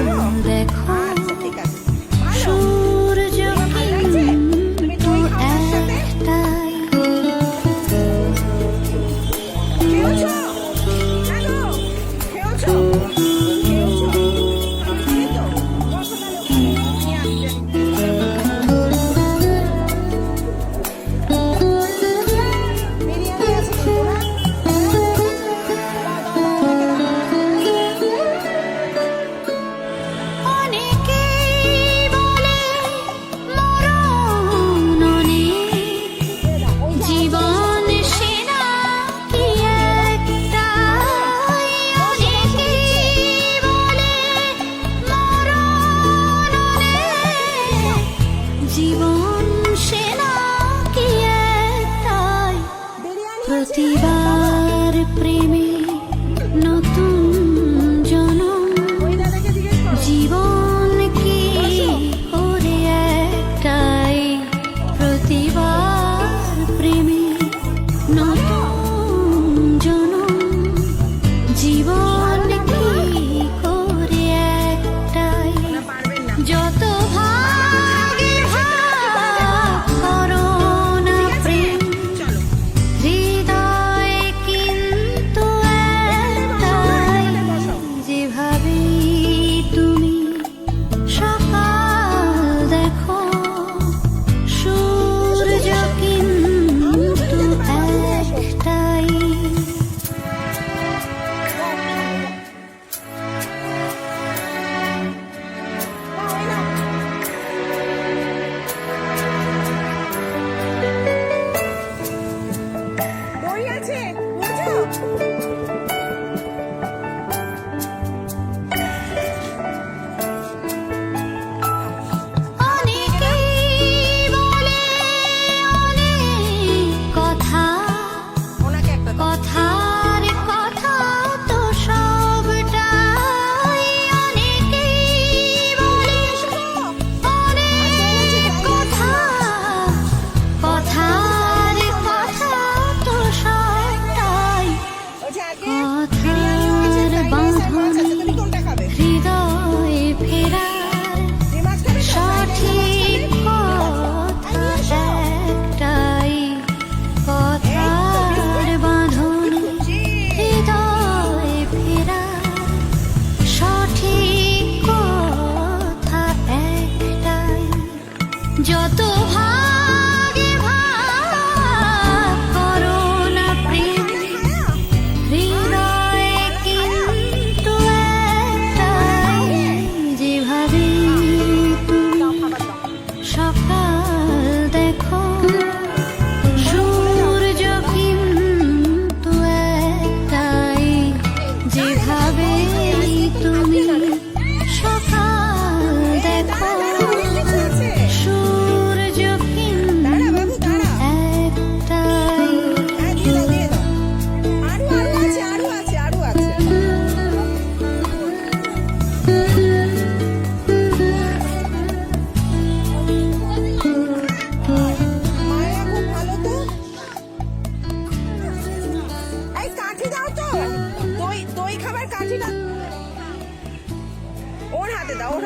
Cool. জীবন সেনা কি প্রতিবার প্রেমে নতুন জনম। জীবন কি ওরে প্রতিবার প্রেমে নতুন জনম।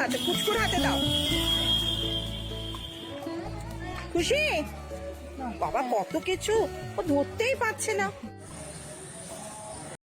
হাতে পুচকুর হাতে দাও। খুশি? বাবা কত কিছু ও ধরতেই পারছে না।